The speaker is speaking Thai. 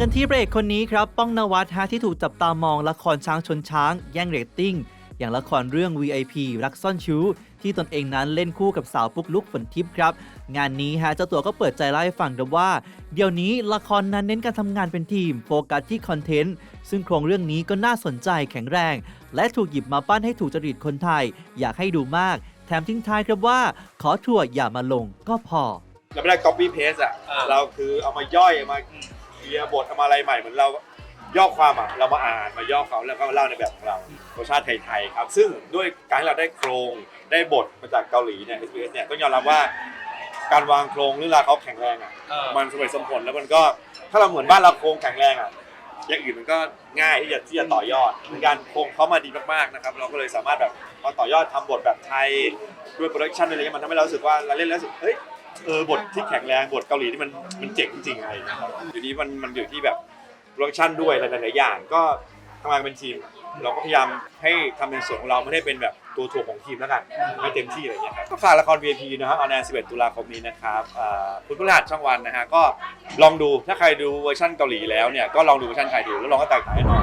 กันที่พระเอกคนนี้ครับ ป้องนวัดฮะที่ถูกจับตามองละครช้างชนช้าง แย่งเรตติ้ง อย่างละครเรื่อง VIP รักซ่อนชู้ ที่ตนเองนั้นเล่นคู่กับสาวปุ๊กลุกฝนทิพย์ครับ งานนี้ฮะเจ้าตัวก็เปิดใจเล่าให้ฟังกันว่า เดี๋ยวนี้ละครนั้นเน้นการทำงานเป็นทีม โฟกัสที่คอนเทนต์ ซึ่งโครงเรื่องนี้ก็น่าสนใจแข็งแรง และถูกหยิบมาปั้นให้ถูกจริตคนไทย อยากให้ดูมาก แถมทิ้งท้ายครับว่า ขอถั่วอย่ามาลงก็พอเราไม่ได้ copy paste อะอ่าเราคือเอามาย่อยเอามา เคลียร์บทเอามาอะไรใหม่เหมือนเราย่อความอะเรามาอ่านมาย่อเขาแล้วก็เล่าในแบบของเรารสชาติไทยๆครับ ซึ่งด้วยการที่เราได้โครงได้บทมาจากเกาหลีเนี่ย SBS เนี่ยต้องยอมรับว่าการวางโครงเรื่องราวเขาแข็งแรงอะเออ มันสมเหตุสมผลแล้วมันก็ถ้าเราเหมือนบ้านเราโครงแข็งแรงอะอย่างอื่นมันก็ง่ายที่จะที่จะต่อยอดเหมือนกันโครงเขามาดีมากๆนะครับเราก็เลยสามารถแบบมาต่อยอดทำบทแบบไทยด้วยโปรดักชันอะไรเงี้ยมันทำให้เรารู้สึกว่าเราเล่นแล้วรู้สึกเฮ้ย เออบทที่แข็งแรงบทเกาหลีที่มันมันเจ๋งจริงๆอะไรอย่างเงี้ยอยู่นี้มันมันอยู่ที่แบบโปรดักชันด้วยหลายๆอย่างก็ทำงานเป็นทีม เราก็พยายามให้ทำเป็นส่วนของเราไม่ได้เป็นแบบตัวถ่วงของทีมแล้วกันให้เต็มที่อะไรอย่างเงี้ยครับก็ฝากละคร VIP นะฮะออนแอร์11 ตุลาคมนี้นะครับอ่าคุณพฤหัสช่องวันนะฮะก็ลองดูถ้าใครดูเวอร์ชันเกาหลีแล้วเนี่ยก็ลองดูเวอร์ชันไทยดูแล้วลองก็แตกต่างแน่นอน